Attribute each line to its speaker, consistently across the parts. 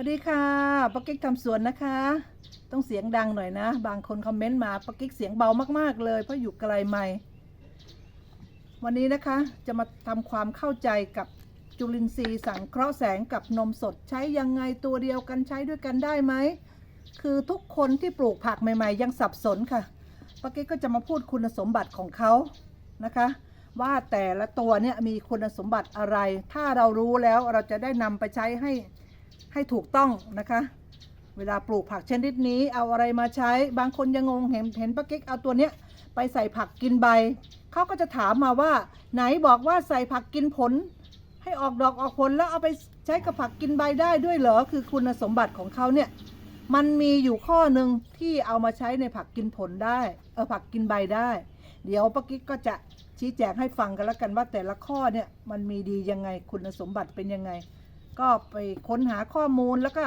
Speaker 1: วัสดีค่ะปักกิ๊กทำสวนนะคะ ต้องเสียงดังหน่อยนะ บางคนคอมเมนต์มาปักกิ๊กเสียงเบามากๆเลย เพราะอยู่ไกลไม่วันนี้นะคะจะมาทำความเข้าใจกับจุลินทรีย์สังเคราะห์แสงกับนมสดใช้ยังไงตัวเดียวกันใช้ด้วยกันได้ไหม คือทุกคนที่ปลูกผักใหม่ๆ ยังสับสนค่ะปักกิ๊กก็จะมาพูดคุณสมบัติของเขานะคะ ว่าแต่ละตัวเนี่ยมีคุณสมบัติอะไร ถ้าเรารู้แล้วเราจะได้นำไปใช้ให้ ให้ถูกต้องนะคะ เวลาปลูกผักชนิดนี้เอาอะไรมาใช้ บางคนยังงงเห็นเห็นป้ากิ๊กเอาตัวเนี้ยไปใส่ผักกินใบ เขาก็จะถามมาว่า ไหนบอกว่าใส่ผักกินผล ให้ออกดอกออกผลแล้วเอาไปใช้กับผักกินใบได้ด้วยเหรอคือคุณสมบัติของเขาเนี่ยมันมีอยู่ข้อหนึ่งที่เอามาใช้ในผักกินผลได้เออผักกินใบได้ เดี๋ยวป้ากิ๊กก็จะชี้แจงให้ฟังกันแล้วกันว่าแต่ละข้อเนี่ยมันมีดียังไงคุณสมบัติเป็นยังไง ก็ไปค้นหาข้อมูลแล้วก็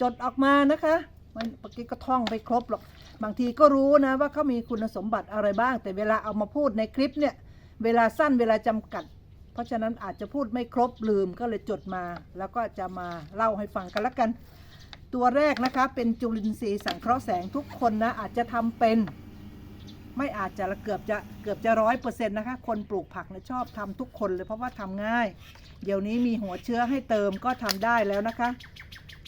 Speaker 1: จดออกมานะคะมันป้ากิ๊กก็ท่องไปครบหรอก บางทีก็รู้นะว่าเขามีคุณสมบัติอะไรบ้าง แต่เวลาเอามาพูดในคลิปเนี่ย เวลาสั้นเวลาจำกัด เพราะฉะนั้นอาจจะพูดไม่ครบลืมก็เลยจดมา แล้วก็จะมาเล่าให้ฟังกันล้วกัน ตัวแรกนะคะเป็นจุลินทรีย์สังเคราะห์แสงทุกคนนะอาจจะทำเป็น ไม่อาจจะละเกือบจะเกือบจะร้อยเปอร์เซ็นต์นะคะ คนปลูกผักนะชอบทำทุกคนเลยเพราะว่าทำง่าย เดี๋ยวนี้มีหัวเชื้อให้เติมก็ทำได้แล้วนะคะ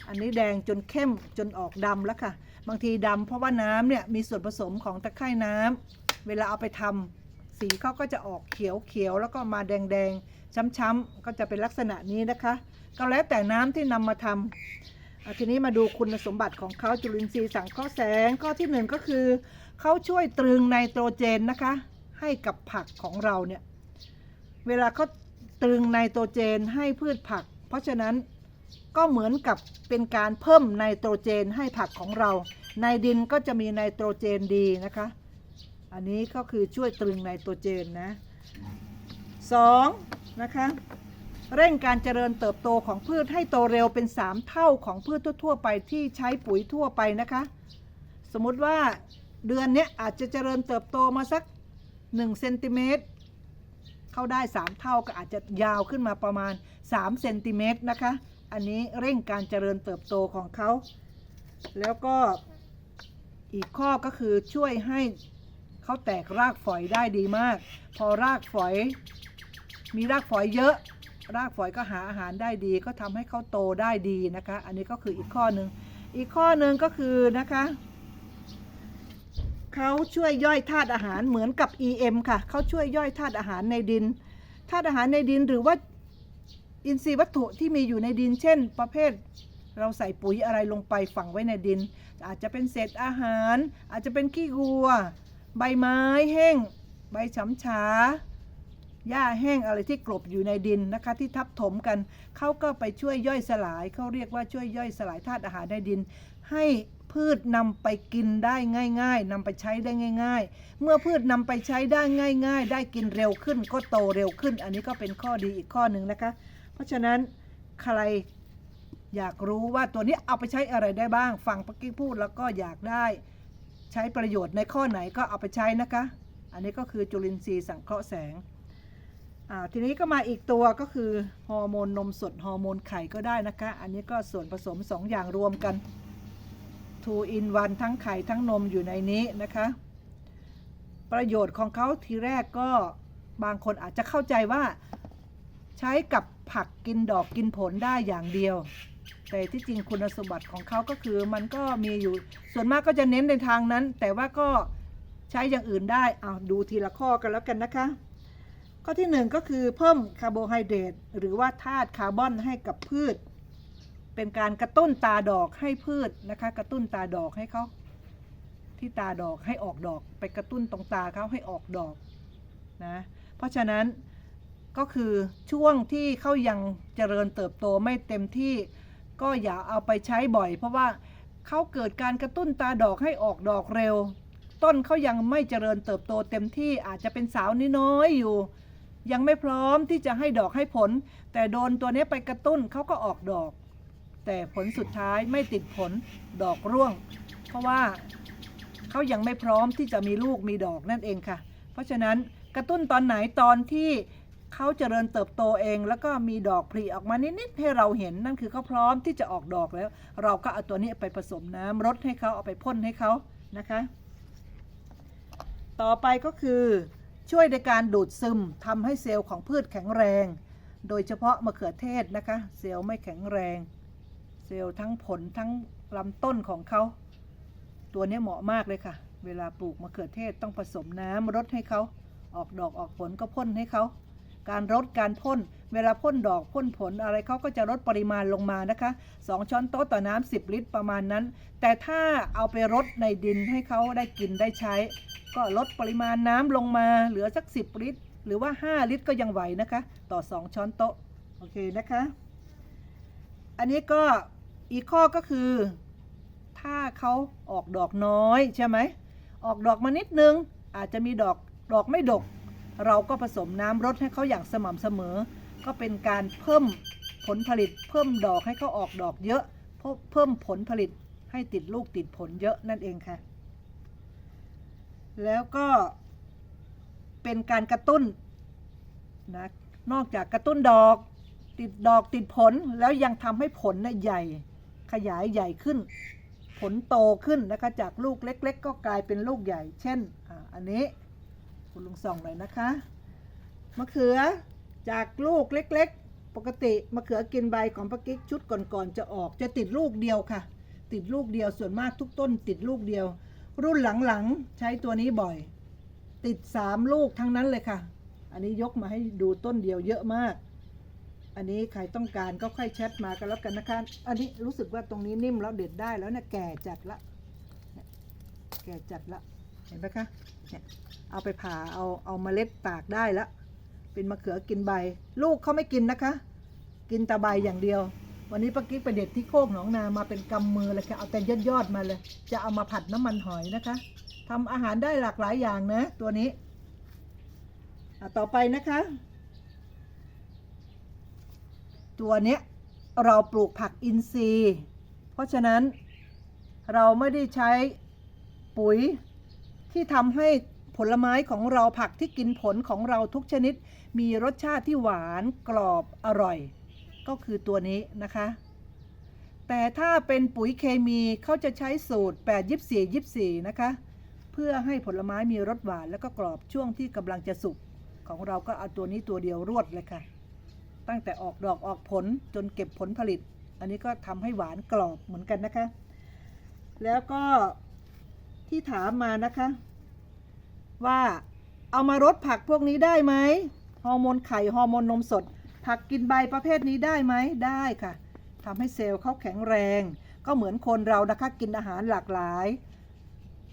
Speaker 1: อันนี้แดงจนเข้มจนออกดำแล้วค่ะ บางทีดำเพราะว่าน้ำเนี่ยมีส่วนผสมของตะไคร่น้ำเวลาเอาไปทำสีเขาก็จะออกเขียวเขียวแล้วก็มาแดงแดงช้ำๆก็จะเป็นลักษณะนี้นะคะ ก็แล้วแต่น้ำที่นำมาทำอะทีนี้มาดูคุณสมบัติของเขาจุลินทรีย์สังเคราะห์แสงข้อที่หนึ่งก็คือ เขาช่วยตรึงไนโตรเจนนะคะ ให้กับผักของเราเนี่ย เวลาเขาตรึงไนโตรเจนให้พืชผัก เพราะฉะนั้นก็เหมือนกับเป็นการเพิ่มไนโตรเจนให้ผักของเรา ในดินก็จะมีไนโตรเจนดีนะคะ อันนี้ก็คือช่วยตรึงไนโตรเจนนะสองนะคะ เร่งการเจริญเติบโตของพืชให้โตเร็วเป็น 3 เท่าของพืชทั่ว ๆ ไปที่ใช้ปุ๋ยทั่วไปนะคะ สมมติว่า เดือนนี้อาจจะเจริญเติบโตมาสัก1เซนติเมตรเข้าได้ 3 เท่าก็อาจจะยาวขึ้นมาประมาณ3เซนติเมตรนะคะ อันนี้เร่งการเจริญเติบโตของเขา แล้วก็อีกข้อก็คือช่วยให้เขาแตกรากฝอยได้ดีมาก พอรากฝอย มีรากฝอยเยอะ รากฝอยก็หาอาหารได้ดี ก็ทำให้เขาโตได้ดีนะคะ อันนี้ก็คืออีกข้อหนึ่งอีกข้อหนึ่งก็คือนะคะ เขาช่วยย่อยธาตุอาหารเหมือนกับ EM ค่ะ เขาช่วยย่อยธาตุอาหารในดิน ธาตุอาหารในดินหรือว่าอินทรีย์วัตถุที่มีอยู่ในดิน เช่น ประเภท เราใส่ปุ๋ยอะไรลงไปฝังไว้ในดิน อาจจะเป็นเศษอาหาร อาจจะเป็นขี้วัว ใบไม้แห้ง ใบฉำฉา หญ้าแห้งอะไรที่กลบอยู่ในดินนะคะที่ทับถมกันเขาก็ไปช่วยย่อยสลายเขาเรียกว่าช่วยย่อยสลายธาตุอาหารในดิน ให้พืชนำไปกินได้ง่าย ๆนำไปใช้ได้ง่าย ๆ เมื่อพืชนำไปใช้ได้ง่าย ๆ ได้กินเร็วขึ้นก็โตเร็วขึ้น อันนี้ก็เป็นข้อดีอีกข้อหนึ่งนะคะ เพราะฉะนั้นใครอยากรู้ว่าตัวนี้เอาไปใช้อะไรได้บ้าง ฟังปักกี้พูดแล้วก็อยากได้ใช้ประโยชน์ในข้อไหนก็เอาไปใช้นะคะ อันนี้ก็คือจุลินทรีย์สังเคราะห์แสง ทีนี้ก็มาอีกตัวก็คือฮอร์โมนนมสดฮอร์โมนไข่ก็ได้นะคะ อันนี้ก็ส่วนผสม 2 อย่างรวมกัน 2 in 1ทั้งไข่ทั้งนมอยู่ในนี้นะคะ ประโยชน์ของเขาทีแรกก็บางคนอาจจะเข้าใจว่าใช้กับผักกินดอกกินผลได้อย่างเดียว แต่ที่จริงคุณสมบัติของเขาก็คือมันก็มีอยู่ส่วนมากก็จะเน้นในทางนั้น แต่ว่าก็ใช้อย่างอื่นได้เอาดูทีละข้อกันแล้วกันนะคะ ข้อที่หนึ่งก็คือเพิ่มคาร์โบไฮเดรตหรือว่าธาตุคาร์บอนให้กับพืช เป็นการกระตุ้นตาดอกให้พืชนะคะ กระตุ้นตาดอกให้เขาที่ตาดอกให้ออกดอก ไปกระตุ้นตรงตาเขาให้ออกดอกนะเพราะฉะนั้นก็คือช่วงที่เขายังเจริญเติบโตไม่เต็มที่ ก็อย่าเอาไปใช้บ่อย เพราะว่าเขาเกิดการกระตุ้นตาดอกให้ออกดอกเร็ว ต้นเขายังไม่เจริญเติบโตเต็มที่อาจจะเป็นสาวน้อยๆอยู่ ยังไม่พร้อมที่จะให้ดอกให้ผล แต่โดนตัวนี้ไปกระตุ้นเขาก็ออกดอก แต่ผลสุดท้ายไม่ติดผลดอกร่วง เพราะว่าเขายังไม่พร้อมที่จะมีลูกมีดอกนั่นเองค่ะ เพราะฉะนั้นกระตุ้นตอนไหนตอนที่เขาเจริญเติบโตเอง แล้วก็มีดอกผลิออกมานิดๆให้เราเห็นนั่นคือเขาพร้อมที่จะออกดอกแล้ว เราก็เอาตัวนี้ไปผสมน้ำรดให้เขาเอาไปพ่นให้เขานะคะ ต่อไปก็คือ ช่วยในการดูดซึมทำให้เซลล์ของพืชแข็งแรง โดยเฉพาะมะเขือเทศนะคะ เซลล์ไม่แข็งแรง เซลล์ทั้งผลทั้งลำต้นของเขา ตัวนี้เหมาะมากเลยค่ะ เวลาปลูกมะเขือเทศต้องผสมน้ำรดให้เขา ออกดอกออกผลก็พ่นให้เขา การรดการพ่น เวลาพ่นดอกพ่นผลอะไรเขาก็จะลดปริมาณลงมานะคะ 2 ช้อนโต๊ะต่อน้ำ10 ลิตรประมาณนั้น แต่ถ้าเอาไปรดในดินให้เขาได้กินได้ใช้ ก็ลดปริมาณน้ำลงมาเหลือสัก 10 ลิตร หรือว่า 5 ลิตรก็ยังไหวนะคะ ต่อ 2 ช้อนโต๊ะ โอเคนะคะ อันนี้ก็อีกข้อก็คือ ถ้าเขาออกดอกน้อยใช่ไหม ออกดอกมานิดนึง อาจจะมีดอกดอกไม่ดก เราก็ผสมน้ำรดให้เขาอย่างสม่ำเสมอ ก็เป็นการเพิ่มผลผลิต เพิ่มดอกให้เขาออกดอกเยอะ เพิ่มเพิ่มผลผลิตให้ติดลูกติดผลเยอะนั่นเองค่ะ แล้วก็เป็นการกระตุ้นนะนอกจากกระตุ้นดอกติดดอกติดผลแล้วยังทำให้ผลน่ะใหญ่ ขยายใหญ่ขึ้น ผลโตขึ้นนะคะจากลูกเล็ก ๆ ก็กลายเป็นลูกใหญ่ เช่นออันนี้คุณลุงส่องหน่อยนะคะมะเขือจากลูกเล็ก ๆ ปกติมะเขือกินใบของปะกิ๊กชุดก่อนๆจะออกจะติดลูกเดียวค่ะ ติดลูกเดียวส่วนมากทุกต้นติดลูกเดียว รุ่นหลังๆ ใช้ตัวนี้บ่อย ติดสามลูกทั้งนั้นเลยค่ะ อันนี้ยกมาให้ดูต้นเดียวเยอะมาก อันนี้ใครต้องการก็ค่อยแชทมากันแล้วกันนะคะ อันนี้รู้สึกว่าตรงนี้นิ่มแล้วเด็ดได้แล้วเนี่ยแก่จัดละ แก่จัดละ เห็นไหมคะเนี่ยเอาไปผ่าเอาเอาเมล็ดตากได้ละ เป็นมะเขือกินใบ ลูกเขาไม่กินนะคะ กินแต่ใบอย่างเดียว วันนี้ป้ากิ๊กไปเด็ดที่โคกหนองนามาเป็นกำมือเลยค่ะ เอาแต่ยอดยอดๆมาเลย จะเอามาผัดน้ำมันหอยนะคะทำอาหารได้หลากหลายอย่างนะ ตัวนี้ต่อไปนะคะ ตัวเนี้ยเราปลูกผักอินทรีย์ เพราะฉะนั้นเราไม่ได้ใช้ปุ๋ยที่ทำให้ผลไม้ของเราผักที่กินผลของเราทุกชนิด มีรสชาติที่หวานกรอบอร่อย ก็คือตัวนี้นะคะ แต่ถ้าเป็นปุ๋ยเคมีเขาจะใช้สูตร 8 24 24 นะคะ เพื่อให้ผลไม้มีรสหวานแล้วก็กรอบช่วงที่กำลังจะสุก ของเราก็เอาตัวนี้ตัวเดียวรวดเลยค่ะ ตั้งแต่ออกดอกออกผลจนเก็บผลผลิต อันนี้ก็ทำให้หวานกรอบเหมือนกันนะคะ แล้วก็ที่ถามมานะคะ ว่าเอามารดผักพวกนี้ได้ไหมฮอร์โมนไข่ฮอร์โมนนมสด ผักกินใบประเภทนี้ได้ไหมได้ค่ะทำให้เซลล์เขาแข็งแรง ก็เหมือนคนเรานะคะกินอาหารหลากหลาย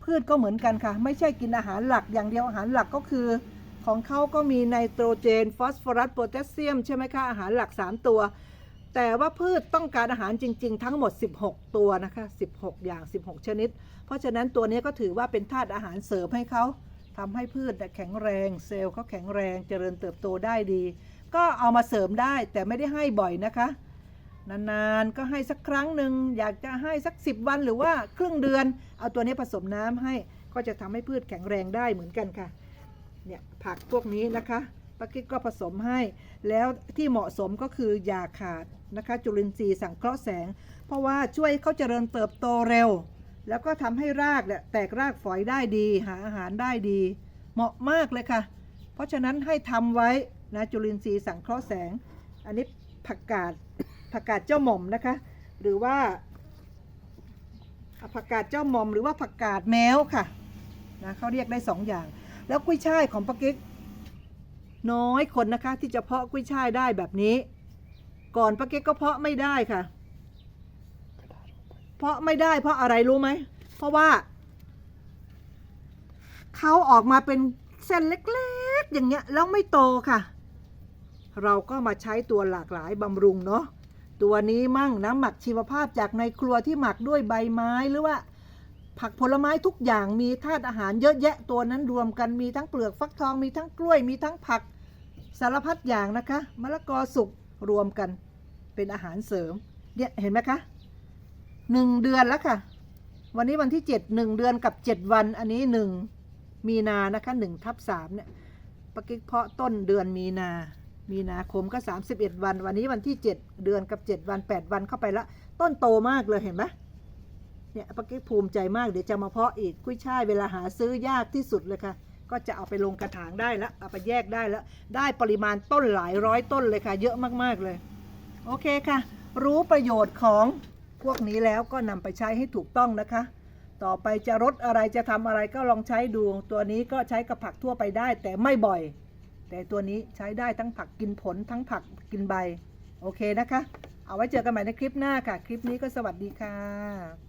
Speaker 1: พืชก็เหมือนกันค่ะ ไม่ใช่กินอาหารหลักอย่างเดียวอาหารหลักก็คือ ของเขาก็มีไนโตรเจน ฟอสฟอรัสโพแทสเซียมใช่ไหมคะอาหารหลัก 3 ตัว แต่ว่าพืชต้องการอาหารจริง ๆ ทั้งหมด 16 ตัวนะคะ 16 อย่าง 16 ชนิด เพราะฉะนั้นตัวนี้ก็ถือว่าเป็นธาตุอาหารเสริมให้เขาทำให้พืชแข็งแรง เซลล์เขาแข็งแรงเจริญเติบโตได้ดี ก็เอามาเสริมได้แต่ไม่ได้ให้บ่อยนะคะ นานๆก็ให้สักครั้งหนึ่งอยากจะให้สัก 10 วันหรือว่าครึ่งเดือน เอาตัวนี้ผสมน้ำให้ก็จะทำให้พืชแข็งแรงได้เหมือนกันค่ะเนี่ยผักพวกนี้นะคะป้ากิ๊กก็ผสมให้ แล้วที่เหมาะสมก็คืออย่าขาดนะคะ จุลินทรีย์สังเคราะห์แสง เพราะว่าช่วยเขาเจริญเติบโตเร็ว แล้วก็ทำให้รากเนี่ยแตกรากฝอยได้ดี หาอาหารได้ดี เหมาะมากเลยค่ะ ราะฉะนั้นให้ทำไว้นะจุลินทรีย์สังเคราะห์แสง อันนี้ผักกาดผักกาดเจ้าหม่อมนะคะ หรือว่าผักกาดเจ้าหม่อมหรือว่าผักกาดแมวค่ะนะเขาเรียกได้สองอย่าง แล้วกุ้ยช่ายของปากิกน้อยคนนะคะที่จะเพาะกุ้ยช่ายได้แบบนี้ ก่อนปากิกก็เพาะไม่ได้ค่ะ เพราะไม่ได้เพราะอะไรรู้ไหมเพราะว่าเขาออกมาเป็นเส้นเล็ก ๆ อย่างเงี้ยแล้วไม่โตค่ะ เราก็มาใช้ตัวหลากหลายบำรุงเนาะตัวนี้มั่งน้ำหมักชีวภาพจากในครัวที่หมักด้วยใบไม้หรือว่า ผักผลไม้ทุกอย่างมีธาตุอาหารเยอะแยะตัวนั้นรวมกันมีทั้งเปลือกฟักทองมีทั้งกล้วยมีทั้งผักสารพัดอย่างนะคะมะละกอสุกรวมกันเป็นอาหารเสริมเนี่ยเห็นไหมคะหนึ่งเดือนแล้วค่ะ วันนี้วันที่เจ็ดหนึ่งเดือนกับเจ็ดวันอันนี้หนึ่งมีนานะคะหนึ่งทับสามเนี่ย ปะกิ๊กเพาะต้นเดือนมีนา มีนาคมก็ 31 วัน วันนี้วันที่ 7 เดือนกับ 7 วัน 8 วันเข้าไปละ ต้นโตมากเลยเห็นไหมเนี่ยป้ากิ๊กภูมิใจมาก เดี๋ยวจะมาเพาะอีกกุ้ยช่ายเวลาหาซื้อยากที่สุดเลยค่ะ ก็จะเอาไปลงกระถางได้แล้วเอาไปแยกได้แล้ว ได้ปริมาณต้นหลายร้อยต้นเลยค่ะ เยอะมากๆเลย โอเคค่ะ รู้ประโยชน์ของพวกนี้แล้วก็นำไปใช้ให้ถูกต้องนะคะ ต่อไปจะรดอะไรจะทำอะไรก็ลองใช้ดู ตัวนี้ก็ใช้กับผักทั่วไปได้ แต่ไม่บ่อย แต่ตัวนี้ใช้ได้ทั้งผักกินผลทั้งผักกินใบ โอเคนะคะ เอาไว้เจอกันใหม่ในคลิปหน้าค่ะ คลิปนี้ก็สวัสดีค่ะ